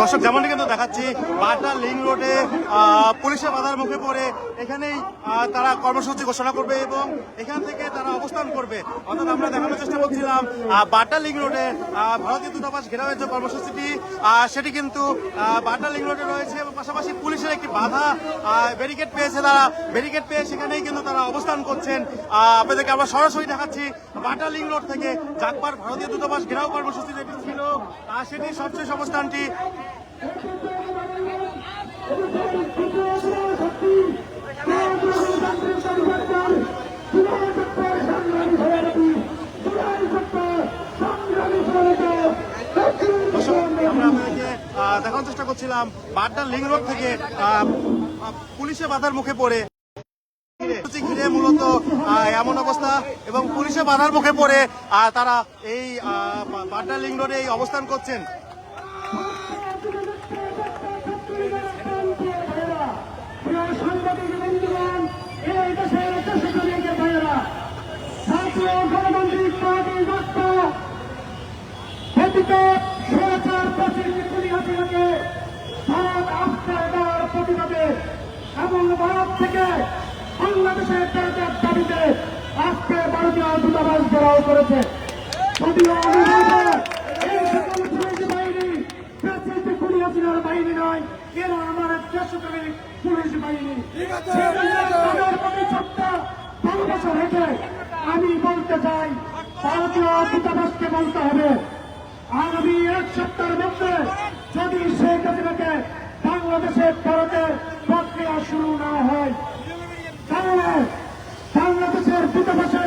দর্শক, যেমনটি কিন্তু দেখাচ্ছি বাটা লিং রোডে পুলিশের বাধার মুখে পড়ে এখানেই তারা কর্মসূচি ঘোষণা করবে এবং এখান থেকে তারা অবস্থান করবে। অর্থাৎ আমরা দেখানোর চেষ্টা করছিলাম বাটা লিং রোডে ভারতীয় দূতাবাস ঘেরাওয়ের যে কর্মসূচিটি সেটি কিন্তু বাটা লিং রোডে রয়েছে এবং পাশাপাশি পুলিশের একটি বাধা ব্যারিকেড পেয়েছে তারা। ব্যারিকেড পেয়ে সেখানেই কিন্তু তারা অবস্থান করছেন। আপনাদেরকে আমরা সরাসরি দেখাচ্ছি বাটা লিং রোড থেকে জাকবার ভারতীয় দূতাবাস ঘেরাও কর্মসূচি যেটি সবচেয়ে আহ, দেখানোর চেষ্টা করছিলাম বাড্ডা লিং রোড থেকে পুলিশে বাধার মুখে পড়ে। মূলত এমন অবস্থা এবং পুলিশে বাধার মুখে পড়ে তারা এই বাড্ডা লিং রোডে এই অবস্থান করছেন। জাতীয় গণতান্ত্রিক পার্টি রাষ্ট্র বাংলাদেশের দেশের দাবিতে আজকে ভারতীয় দূতাবাস ঘেরাও করেছে। যদিও এই সকল পুলিশ বাহিনী প্রাচীর খুনি বাহিনী নয় এরা আমার দেশপ্রেমিক পুলিশ বাহিনী। তাদের প্রতি ছোট্ট ভালোবাসা রেখে আমি বলতে চাই ভারতীয় দূতাবাসকে বলতে হবে আগামী এক সপ্তাহের মধ্যে যদি শেখ হাসিনাকে বাংলাদেশে ফেরতের প্রক্রিয়া শুরু না হয় তাহলে বাংলাদেশের দূতাবাসের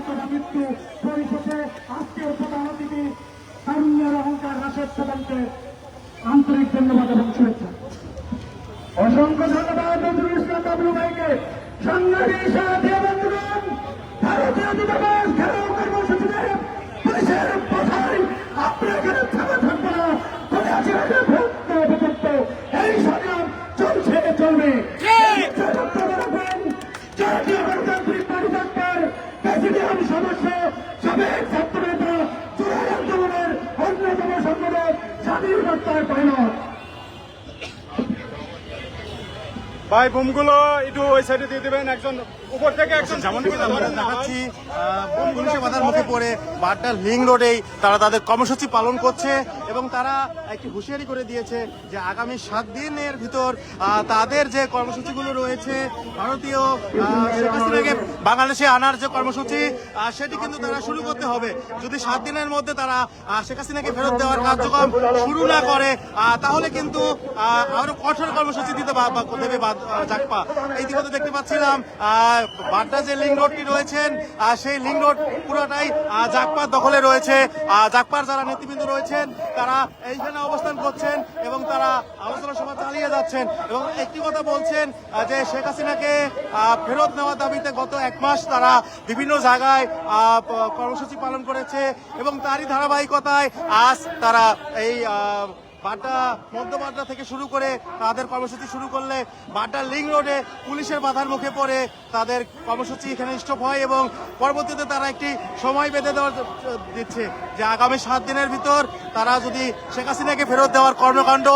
অথবা মৃত্যু পরিশেষে আজকের প্রধান অতিথি তারুণ্যের অহংকার রাশেদ প্রধানকে আন্তরিক ধন্যবাদ এবং শুভেচ্ছা। অসংখ্য ধন্যবাদ নজরুল ইসলাম বাবলু ভাইকে। সংগ্রামী ভারতীয় দূতাবাস ভাই বোমগুলো একটু ওই সাইডে দিয়ে দেবেন একজন উপর থেকে একজন যেমন দেখাচ্ছি সে বাধার মুখে পড়ে বাড্ডা লিং রোডেই তারা তাদের কর্মসূচি পালন করছে এবং তারা একটি হুঁশিয়ারি করে দিয়েছে যে আগামী সাত দিনের ভিতর আহ, তাদের যে কর্মসূচিগুলো রয়েছে ভারতীয় শেখ হাসিনাকে বাংলাদেশে আনার যে কর্মসূচি সেটি কিন্তু তারা শুরু করতে হবে। যদি সাত দিনের মধ্যে তারা শেখ হাসিনাকে ফেরত দেওয়ার কার্যক্রম শুরু না করে তাহলে কিন্তু আরও কঠোর কর্মসূচি দিতে দেবে জাকপা। ইতিমধ্যে দেখতে পাচ্ছিলাম বাড্ডা যে লিং রোডটি রয়েছেন সেই লিঙ্ক রোড পুরোটাই জাকপার দখলে রয়েছে। জাকপার যারা নেতৃবৃন্দ রয়েছেন, তারা এইখানে অবস্থান করছেন এবং তারা আলোচনা সভা চালিয়ে যাচ্ছেন এবং একটি কথা বলছেন যে শেখ হাসিনাকে ফেরত নেওয়ার দাবিতে গত এক মাস তারা বিভিন্ন জায়গায় কর্মসূচি পালন করেছে এবং তারই ধারাবাহিকতায় আজ তারা এই আহ, বাড্ডা থেকে শুরু করে তাদের কর্মসূচি শুরু করলে বাড্ডা লিং রোডে পুলিশের বাধার মুখে পড়ে তাদের কর্মসূচি এখানে স্টপ হয় এবং পরবর্তীতে তারা একটি সময় বেঁধে দেওয়ার দিচ্ছে যে আগামী সাত দিনের ভিতর তারা যদি শেখ হাসিনাকে ফেরত দেওয়ার কর্মকাণ্ড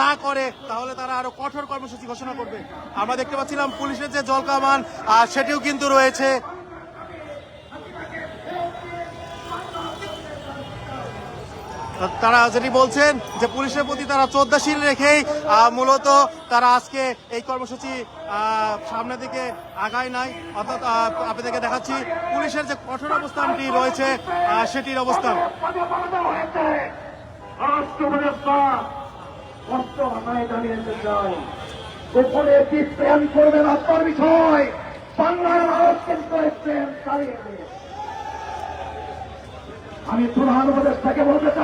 না করে তাহলে তারা আরও কঠোর কর্মসূচি ঘোষণা করবে। আমরা দেখতে পাচ্ছিলাম পুলিশের যে জলকামান সেটিও কিন্তু রয়েছে। তারা যেটি বলছেন যে পুলিশের প্রতি তারা শ্রদ্ধাশীল রেখেই মূলত তারা আজকে এই কর্মসূচি সামনের দিকে আগায় নাই। অর্থাৎ আপনাদেরকে দেখাচ্ছি পুলিশের যে কঠোর অবস্থানটি রয়েছে সেটির অবস্থান আমি প্রধান উপদেষ্টাকে বলতে চাই